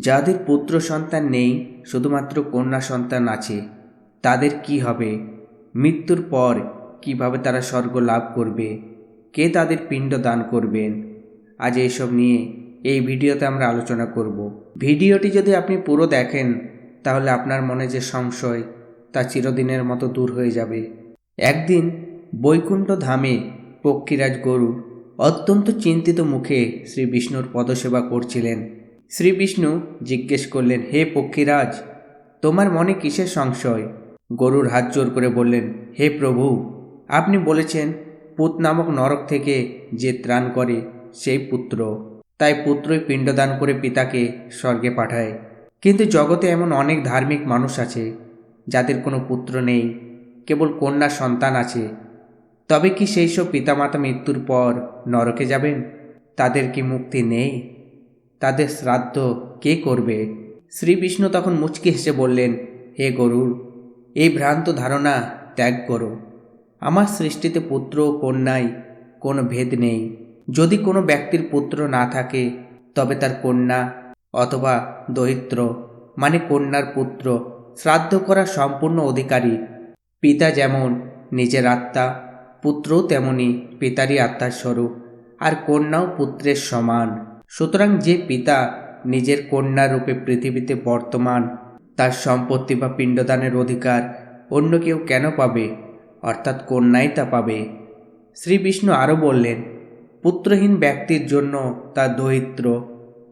যাদের পুত্র সন্তান নেই, শুধুমাত্র কন্যা সন্তান আছে, তাদের কি হবে? মৃত্যুর পর কীভাবে তারা স্বর্গ লাভ করবে? কে তাদের পিণ্ড দান করবেন? আজ এইসব নিয়ে এই ভিডিওতে আমরা আলোচনা করব। ভিডিওটি যদি আপনি পুরো দেখেন, তাহলে আপনার মনে যে সংশয়, তা চিরদিনের মতো দূর হয়ে যাবে। একদিন বৈকুণ্ঠ ধামে পক্ষীরাজ গরু অত্যন্ত চিন্তিত মুখে শ্রী বিষ্ণুর পদসেবা করছিলেন। শ্রী বিষ্ণু জিজ্ঞেস করলেন, হে পক্ষীরাজ, তোমার মনে কিসের সংশয়? গরুর হাত জোর করে বললেন, হে প্রভু, আপনি বলেছেন, পুত নামক নরক থেকে যে ত্রাণ করে, সেই পুত্র। তাই পুত্রই পিণ্ডদান করে পিতাকে স্বর্গে পাঠায়। কিন্তু জগতে এমন অনেক ধার্মিক মানুষ আছে, যাদের কোনো পুত্র নেই, কেবল কন্যা সন্তান আছে। তবে কি সেই সব পিতামাতা মৃত্যুর পর নরকে যাবেন? তাদের কি মুক্তি নেই? তাদের শ্রাদ্ধ কে করবে? শ্রী বিষ্ণু তখন মুচকি হেসে বললেন, হে গরুর, এই ভ্রান্ত ধারণা ত্যাগ করো। আমার সৃষ্টিতে পুত্র ও কন্যায় কোনো ভেদ নেই। যদি কোনো ব্যক্তির পুত্র না থাকে, তবে তার কন্যা অথবা দরিদ্র মানে কন্যার পুত্র, শ্রাদ্ধ করার সম্পূর্ণ অধিকারী। পিতা যেমন নিজের আত্মা, পুত্রও তেমনি পিতারই আত্মার স্বরূপ, আর কন্যাও পুত্রের সমান। সুতরাং যে পিতা নিজের কন্যা রূপে পৃথিবীতে বর্তমান, তার সম্পত্তি বা পিণ্ডদানের অধিকার অন্য কেউ কেন পাবে? অর্থাৎ কন্যাই তা পাবে। শ্রী বিষ্ণু আরও বললেন, পুত্রহীন ব্যক্তির জন্য তার দরিদ্র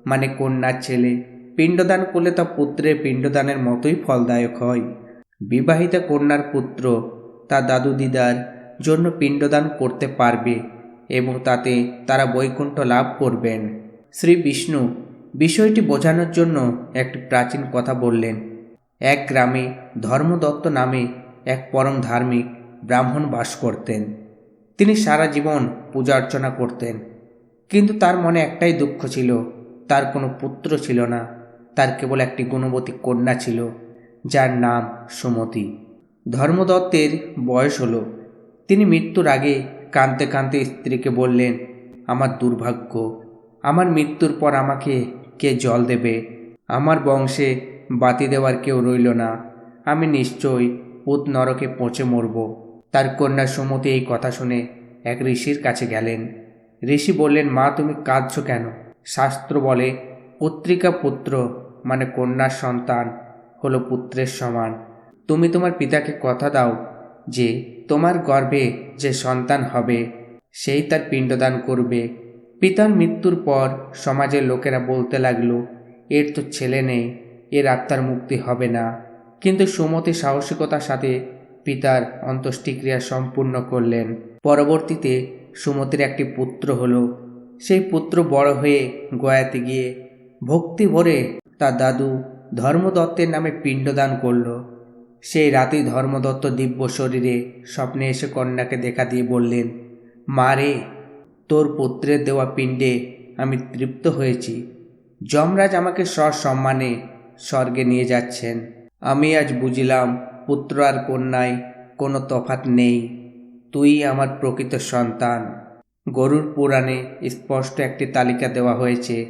মানে কন্যার ছেলে, পিণ্ডদান করলে তা পুত্রের পিণ্ডদানের মতোই ফলদায়ক হয়। বিবাহিতা কন্যার পুত্র তার দাদু দিদার জন্য পিণ্ডদান করতে পারবে এবং তাতে তারা বৈকুণ্ঠ লাভ করবেন। শ্রী বিষ্ণু বিষয়টি বোঝানোর জন্য একটি প্রাচীন কথা বললেন। এক গ্রামে ধর্মদত্ত নামে এক পরম ধার্মিক ব্রাহ্মণ বাস করতেন। তিনি সারা জীবন পূজা অর্চনা করতেন। কিন্তু তার মনে একটাই দুঃখ ছিল, তার কোনো পুত্র ছিল না, তার কেবল একটি গুণবতী কন্যা ছিল, যার নাম সুমতি। ধর্মদত্তের বয়স হলো। তিনি মৃত্যুর আগে কাঁদতে কাঁদতে স্ত্রীকে বললেন, আমার দুর্ভাগ্য আমার মৃত্যুর পর আমাকে কে জল দেবে? আমার বংশে বাতি দেওয়ার কেউ রইল না। আমি নিশ্চয়ই পুত নরকে পচে মরব। তার কন্যা সুমতি এই কথা শুনে এক ঋষির কাছে গেলেন। ঋষি বললেন, মা, তুমি কাঁদছ কেন? শাস্ত্র বলে পত্রিকা পুত্র মানে কন্যার সন্তান হলো পুত্রের সমান। তুমি তোমার পিতাকে কথা দাও যে তোমার গর্ভে যে সন্তান হবে, সেই তার পিণ্ডদান করবে। পিতার মৃত্যুর পর সমাজের লোকেরা বলতে লাগল, এর তো ছেলে নেই, এর আত্মার মুক্তি হবে না। কিন্তু সুমতি সাহসিকতার সাথে পিতার অন্ত্যেষ্টিক্রিয়া সম্পূর্ণ করলেন। পরবর্তীতে সুমতির একটি পুত্র হলো। সেই পুত্র বড় হয়ে গয়াতে গিয়ে ভক্তি ভরে তার দাদু ধর্মদত্তের নামে পিণ্ডদান করল। সেই রাতেই ধর্মদত্ত দিব্য শরীরে স্বপ্নে এসে কন্যাকে দেখা দিয়ে বললেন, মা রে তোর পুত্রের দেওয়া পিণ্ডে আমি তৃপ্ত হয়েছি। যমরাজ আমাকে সসম্মানে স্বর্গে নিয়ে যাচ্ছেন। আমি আজ বুঝিলাম পুত্র আর কন্যায় কোনো তফাত নেই। তুই আমার প্রকৃত সন্তান। গরুর পুরাণে স্পষ্ট একটি তালিকা দেওয়া হয়েছে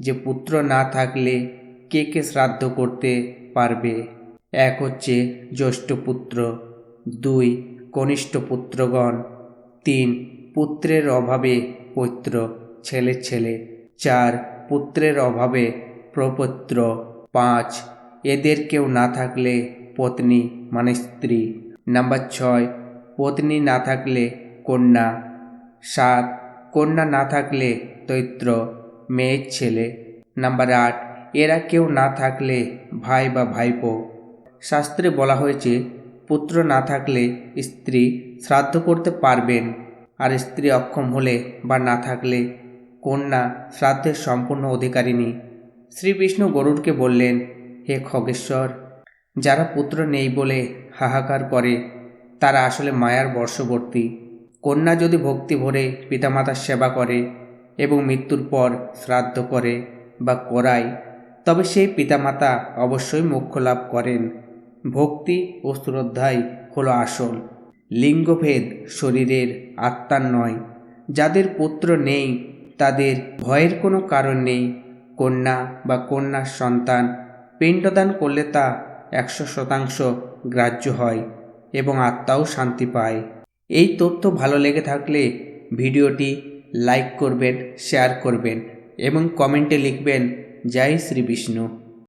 যে পুত্র না থাকলে কে কে শ্রাদ্ধ করতে পারবে। এক হচ্ছে জ্যৈষ্ঠ পুত্র, দুই কনিষ্ঠ পুত্রগণ, তিন পুত্রের অভাবে পৈত্র, ছেলে ছেলে। চার, পুত্রের অভাবে প্রপত্র। পাঁচ, এদের কেউ না থাকলে পত্নী মানে স্ত্রী। নাম্বার ছয়, পত্নী না থাকলে কন্যা। সাত, কন্যা না থাকলে তৈত্র মেয়ের ছেলে। নাম্বার আট, এরা কেউ না থাকলে ভাই বা ভাইপো। শাস্ত্রে বলা হয়েছে, পুত্র না থাকলে স্ত্রী শ্রাদ্ধ করতে পারবেন। আর স্ত্রী অক্ষম হলে বা না থাকলে কন্যা শ্রাদ্ধের সম্পূর্ণ অধিকারিণী শ্রীবিষ্ণু গরুড়কে বললেন, হে খগেশ্বর, যারা পুত্র নেই বলে হাহাকার করে, তারা আসলে মায়ার বর্ষবর্তী। কন্যা যদি ভক্তি ভরে পিতামাতার সেবা করে এবং মৃত্যুর পর শ্রাদ্ধ করে বা করায়, তবে সেই পিতামাতা অবশ্যই মোক্ষ লাভ করেন। ভক্তি ও শ্রদ্ধাই হলো আসল। লিঙ্গভেদ শরীরের আত্মার নয়। যাদের পুত্র নেই, তাদের ভয়ের কোনো কারণ নেই। কন্যা বা কন্যার সন্তান পিণ্ডদান করলে তা একশো শতাংশ গ্রাহ্য হয় এবং আত্মাও শান্তি পায়। এই তথ্য ভালো লেগে থাকলে ভিডিওটি লাইক করবেন, শেয়ার করবেন এবং কমেন্টে লিখবেন, জয় শ্রী বিষ্ণু